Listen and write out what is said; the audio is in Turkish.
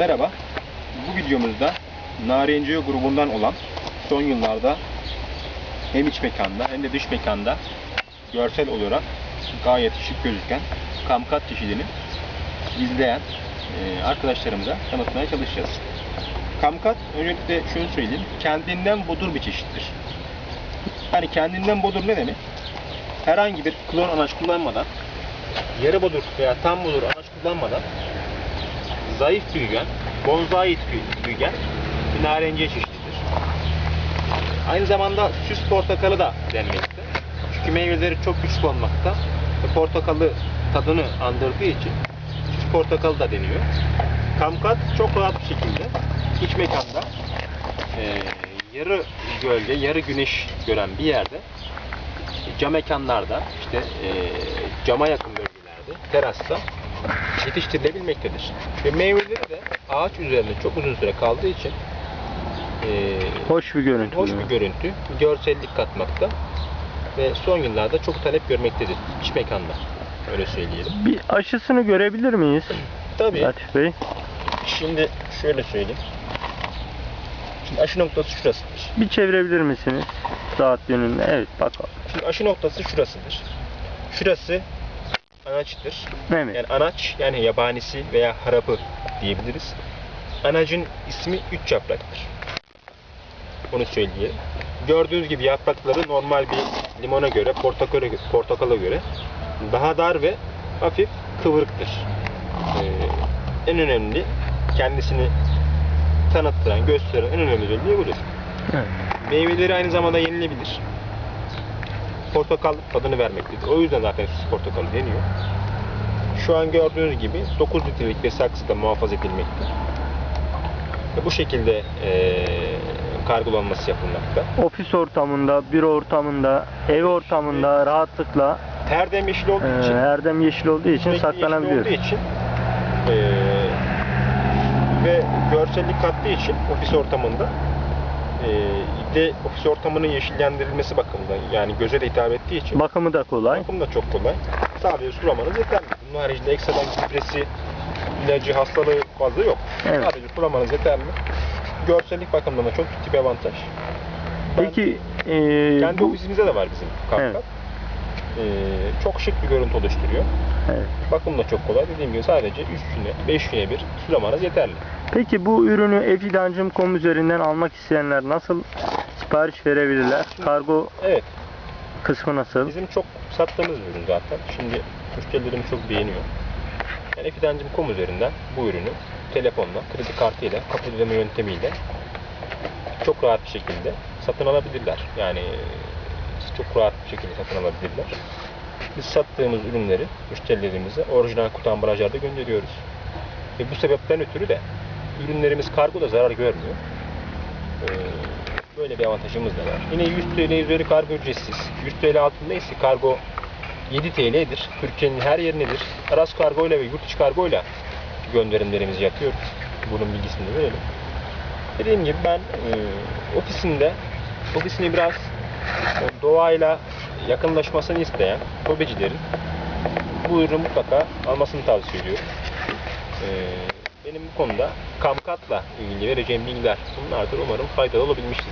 Merhaba. Bu videomuzda Narenciye grubundan olan son yıllarda hem iç mekanda hem de dış mekanda görsel olarak gayet şık gözüken kamkat çeşidini izleyen e, arkadaşlarımıza tanıtmaya çalışacağız. Kamkat öncelikle şunu söyleyeyim. Kendinden bodur bir çeşittir. Yani kendinden bodur ne demek? Herhangi bir klon anaç kullanmadan yarı bodur veya tam bodur anaç kullanmadan zayıf büyüyen, bonsai tüy- büyüyen bir narenciye çeşididir. Aynı zamanda süs portakalı da denmekte. Çünkü meyveleri çok küçük olmakta ve portakalı tadını andırdığı için süs portakalı da deniyor. Kamkat çok rahat bir şekilde iç mekanda e, yarı gölge, yarı güneş gören bir yerde cam mekanlarda işte e, cama yakın bölgelerde terasta yetiştirilebilmektedir. Ve meyveleri de ağaç üzerinde çok uzun süre kaldığı için e, Hoş bir görüntü. hoş bir görüntü, görsellik katmakta ve son yıllarda çok talep görmektedir iç mekanda. Öyle söyleyelim. Bir aşısını görebilir miyiz Tabii. Latif Bey? Şimdi şöyle söyleyeyim. Şimdi aşı noktası şurasıdır. Bir çevirebilir misiniz? Saat yönünde. Evet bakalım. Şimdi aşı noktası şurasıdır. Şurası anaçtır. Evet. Yani anaç yani yabanisi veya harapı diyebiliriz. Anacın ismi üç yapraktır. Onu söyleyelim. Gördüğünüz gibi yaprakları normal bir limona göre, portakala, portakala göre daha dar ve hafif kıvırıktır. Ee, en önemli kendisini tanıttıran, gösteren en önemli özelliği budur. evet. Meyveleri aynı zamanda yenilebilir. Portakal tadını vermektedir. O yüzden zaten süs portakalı deniyor. Şu an gördüğünüz gibi 9 litrelik bir saksıda muhafaza edilmekte. Ve bu şekilde eee kargolanması yapılmakta. Ofis ortamında, büro ortamında, ev ortamında rahatlıkla Terdem yeşil olduğu e, için, erdem yeşil olduğu için sürekli yeşil saklanabiliyor. olduğu için eee, ve görsellik kattığı için ofis ortamında eee de ofis ilhamının yeşillendirilmesi bakımından yani göze de hitap ettiği için Bakımı da kolay. Bakım da çok kolay. Sadece sulamanız yeterli. Bunun haricinde ekstradan gübresi, ilacı, hastalığı fazla yok. Evet. Sadece sulamanız yeterli. Görsellik bakımından da çok ciddi bir avantaj. Ben- Peki e, kendi bu, ofisimizde de var bizim kamkat. Evet. Ee, çok şık bir görüntü oluşturuyor. evet. Bakım da çok kolay. Dediğim gibi sadece 3 güne, 5 güne bir sulamanız yeterli. Peki bu ürünü efidancım.com üzerinden almak isteyenler nasıl sipariş verebilirler? Kargo Evet, kısmı nasıl? bizim çok sattığımız bir ürün zaten. Şimdi müşterilerimiz çok beğeniyor. Yani fidancım.com üzerinden bu ürünü telefonla, kredi kartıyla, kapı ödeme yöntemiyle çok rahat bir şekilde satın alabilirler. Yani çok rahat bir şekilde satın alabilirler. Biz sattığımız ürünleri müşterilerimize orijinal kutu ambalajlarda gönderiyoruz. Ve bu sebepten ötürü de ürünlerimiz kargoda zarar görmüyor. Ee, Böyle bir avantajımız da var. Yine 100 TL üzeri kargo ücretsiz. 100 TL altında ise kargo 7 TL'dir. Türkiye'nin her yerindedir. Aras kargoyla ve yurt içi kargoyla gönderimlerimizi yapıyoruz. Bunun bilgisini de verelim. Dediğim gibi ben e, ofisinde ofisini biraz e, doğayla yakınlaşmasını isteyen hobicilerin bu ürünü mutlaka almasını tavsiye ediyorum. E, benim bu konuda Kamkat'la ilgili vereceğim bilgiler bunlardır. Umarım faydalı olabilmiştir.